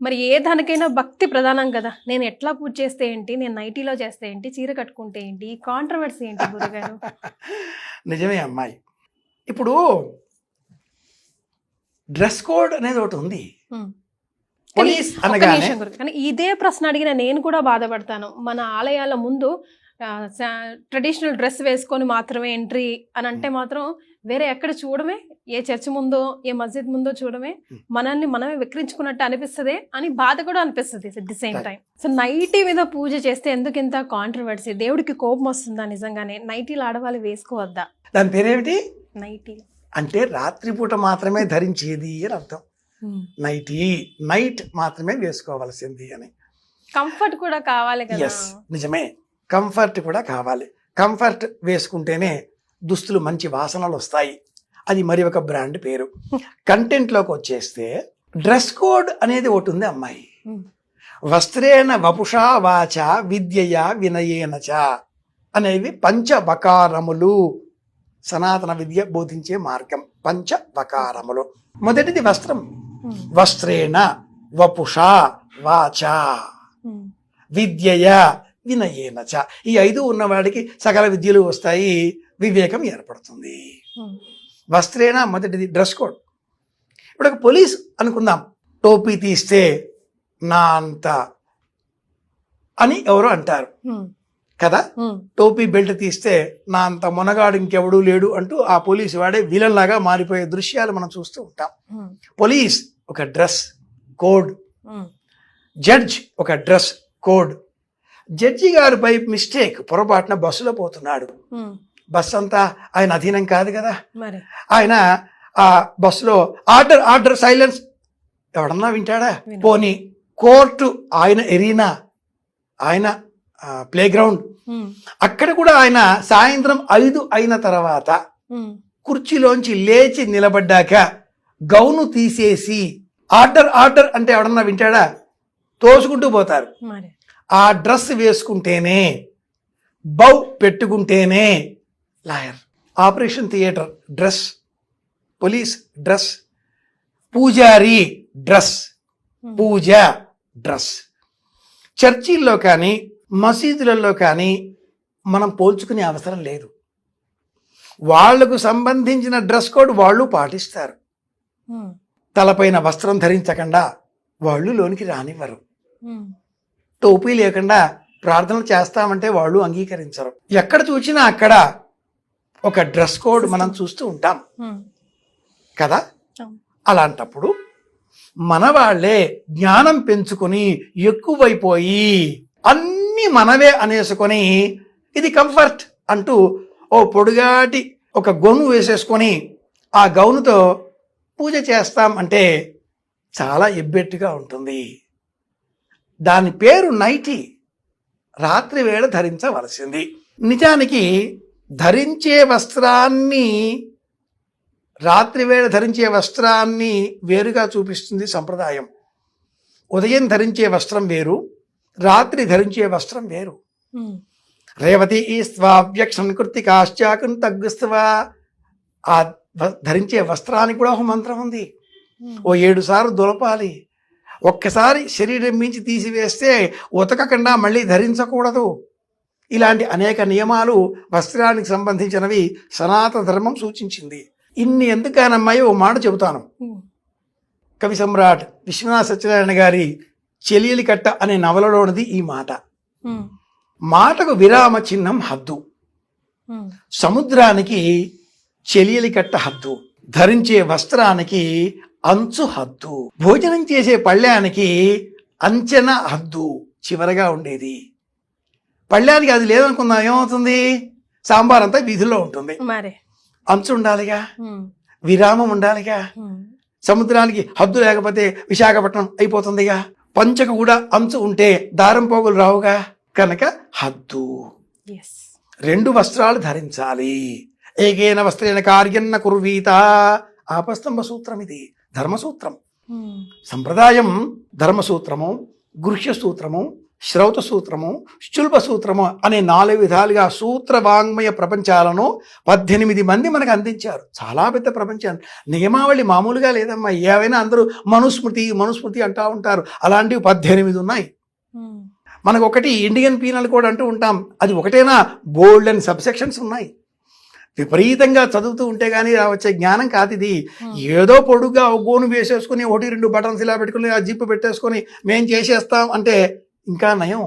మరి ఏ దానికైనా భక్తి ప్రధానం కదా. నేను ఎట్లా పూజ చేస్తే ఏంటి? నేను నైటీలో చేస్తే ఏంటి? చీర కట్టుకుంటే ఏంటి? కాంట్రవర్సీ ఏంటి గురుగారు? నిజమే అమ్మాయి. ఇప్పుడు డ్రెస్ కోడ్ అనేది ఒకటి ఉంది. పోలీస్ అనగానే. కానీ ఇదే ప్రశ్న అడిగిన నేను కూడా బాధపడతాను. మన ఆలయాల ముందు ట్రెడిషనల్ డ్రెస్ వేసుకొని మాత్రమే ఎంట్రీ అని అంటే మాత్రం వేరే ఎక్కడ చూడమే ఏ చర్చ్ ముందో ఏ మస్జిద్ ముందో చూడమే. మనల్ని మనమే విక్రించుకున్నట్టు అనిపిస్తుంది అని బాధ కూడా అనిపిస్తుంది at the same. Time so nighty మీద పూజ చేస్తే ఎందుకు ఇంత కాంట్రవర్సీ దేవుడికి కోపం వస్తుందా నిజంగానే? నైటీలు ఆడవాళ్ళు వేసుకోవద్దా? దాని పేరేమిటి? నైటీ అంటే రాత్రిపూట మాత్రమే ధరించేది అని అర్థం. నైటీ నైట్ మాత్రమే వేసుకోవలసింది అని. కంఫర్ట్ కూడా కావాలి కదా. నిజమే. కంఫర్ట్ కూడా కావాలి. కంఫర్ట్ వేసుకుంటేనే దుస్తులు మంచి వాసనలు వస్తాయి. అది మరి ఒక బ్రాండ్ పేరు. కంటెంట్లోకి వచ్చేస్తే డ్రెస్ కోడ్ అనేది ఒకటి ఉంది అమ్మాయి. వస్త్రేణ వపుషా వాచ విద్యయ వినయేన చ అనేవి పంచవకారములు. సనాతన విద్య బోధించే మార్గం పంచవకారములు. మొదటిది వస్త్రం. వస్త్రేణ వపుషా వాచ. విద్యయ వినయేన చ ఈ ఐదు ఉన్నవాడికి సకల విద్యలు వస్తాయి వివేకం ఏర్పడుతుంది. వస్త్రేణ మొదటిది డ్రెస్ కోడ్ ఇప్పుడు ఒక పోలీస్ అనుకుందాం టోపీ తీస్తే నా అంత అని ఎవరో అంటారు. కదా. టోపీ బెల్ట్ తీస్తే నా అంత మునగాడు ఇంకెవడూ లేడు అంటూ ఆ పోలీసు వాడే విలన్ లాగా మారిపోయే దృశ్యాలు మనం చూస్తూ ఉంటాం. పోలీస్ ఒక డ్రెస్ కోడ్. జడ్జ్ ఒక డ్రెస్ కోడ్ జడ్జి గారు బై మిస్టేక్ పొరపాటున బస్సులో పోతున్నాడు Hmm. బస్ అంతా ఆయన అధీనం కాదు కదా ఆయన ఆ బస్సులో ఆర్డర్ ఆర్డర్ సైలెన్స్ ఎవడన్నా వింటాడా. పోనీ కోర్టు ఆయన ఎరీనా ఆయన ప్లే గ్రౌండ్. అక్కడ కూడా ఆయన సాయంత్రం ఐదు అయిన తర్వాత. కుర్చీలోంచి లేచి నిలబడ్డాక గౌను తీసేసి ఆర్డర్ ఆర్డర్ అంటే ఎవడన్నా వింటాడా తోసుకుంటూ పోతారు ఆ డ్రెస్ వేసుకుంటేనే బౌ పెట్టుకుంటేనే lawyer operation theatre dress police dress పూజారి డ్రెస్. పూజ డ్రెస్ చర్చిల్లో కానీ మసీదులలో కానీ మనం పోల్చుకునే అవసరం లేదు వాళ్ళకు సంబంధించిన డ్రెస్ కోడ్ వాళ్ళు పాటిస్తారు. తలపైన వస్త్రం ధరించకుండా వాళ్ళు లోనికి రానివ్వరు. టోపీ లేకుండా ప్రార్థనలు చేస్తామంటే వాళ్ళు అంగీకరించరు. ఎక్కడ చూసినా అక్కడ ఒక డ్రెస్ కోడ్ మనం చూస్తూ ఉంటాం. Hmm. కదా. అలాంటప్పుడు మన వాళ్ళే జ్ఞానం పెంచుకొని ఎక్కువైపోయి అన్ని మనవే అనేసుకొని ఇది కంఫర్ట్ అంటూ ఓ పొడుగాటి ఒక గొను వేసేసుకొని ఆ గౌనుతో పూజ చేస్తాం అంటే చాలా ఎబ్బెట్టుగా ఉంటుంది. దాని పేరు నైటీ. రాత్రి వేళ ధరించవలసింది. నిజానికి ధరించే వస్త్రాన్ని రాత్రి వేళ ధరించే వస్త్రాన్ని వేరుగా చూపిస్తుంది సంప్రదాయం. ఉదయం ధరించే వస్త్రం వేరు రాత్రి ధరించే వస్త్రం వేరు. రేవతి ఈ స్వావ్యక్షం కృతికాశ్చాకున్ తగ్గుస్తవా ఆ ధరించే వస్త్రానికి కూడా ఒక మంత్రం ఉంది. ఓ ఏడు సార్లు దులపాలి. ఒక్కసారి శరీరం మించి తీసివేస్తే ఉతకకుండా మళ్ళీ ధరించకూడదు ఇలాంటి అనేక నియమాలు వస్త్రానికి సంబంధించినవి సనాతన ధర్మం సూచించింది ఇన్ని ఎందుకనమ్మాయి ఓ మాట చెబుతాను. కవి సమ్రాట్ విశ్వనాథ సత్యనారాయణ గారి చెలియలి కట్ట అనే నవలలోనిది ఈ మాట. మాటకు విరామ చిహ్నం హద్దు. సముద్రానికి చెలియలి కట్ట హద్దు ధరించే వస్త్రానికి అంచు హద్దు. భోజనం చేసే పళ్ళ్యానికి అంచెన హద్దు చివరగా ఉండేది. పళ్ళ్యానికి అది లేదనుకుందాం ఏమవుతుంది? సాంబార్ అంతా వీధిలో ఉంటుంది. మరి. అంచు ఉండాలిగా. విరామం ఉండాలిగా. సముద్రానికి హద్దు లేకపోతే విశాఖపట్నం అయిపోతుందిగా? పంచకు కూడా అంచు ఉంటే దారం పోగులు రావుగా? కనుక హద్దు. Yes. రెండు వస్త్రాలు ధరించాలి. ఏకేన వస్త్రేణ కార్యన్న కుర్వీత. ఆపస్తంభ సూత్రం ఇది ధర్మసూత్రం. సంప్రదాయం ధర్మసూత్రము గృహ్య సూత్రము శ్రౌత సూత్రము శుల్ప సూత్రము అనే నాలుగు విధాలుగా సూత్ర వాంగ్మయ ప్రపంచాలను పద్దెనిమిది మంది మనకు అందించారు. చాలా పెద్ద ప్రపంచం. నియమావళి మామూలుగా లేదమ్మా. ఏవైనా అందరూ మనుస్మృతి మనుస్మృతి అంటా ఉంటారు. అలాంటివి పద్దెనిమిది ఉన్నాయి. మనకు ఒకటి ఇండియన్ పీనల్ కోడ్ అంటూ ఉంటాం. అది ఒకటేనా? బోల్డ్ అండ్ సబ్సెక్షన్స్ ఉన్నాయి. విపరీతంగా చదువుతూ ఉంటే కానీ వచ్చే జ్ఞానం కాదు ఇది ఏదో పొడుగ్గా గోను వేసేసుకుని ఒకటి రెండు బటన్స్ ఇలా పెట్టుకుని ఆ జిప్పు పెట్టేసుకొని మేం చేసేస్తాం అంటే ఇంకా నయం.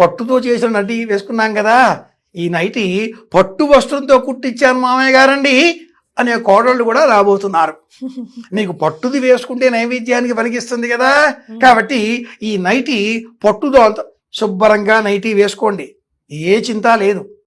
పట్టుతో చేసిన నటి వేసుకున్నాం కదా. ఈ నైటి పట్టు వస్త్రంతో కుట్టించాను మామయ్య గారండి అనే కోడళ్ళు కూడా రాబోతున్నారు. నీకు పట్టుది వేసుకుంటే నైవేద్యానికి పనికిస్తుంది కదా. కాబట్టి ఈ నైటి పట్టుదోలతో శుభ్రంగా నైటీ వేసుకోండి. ఏ చింత లేదు.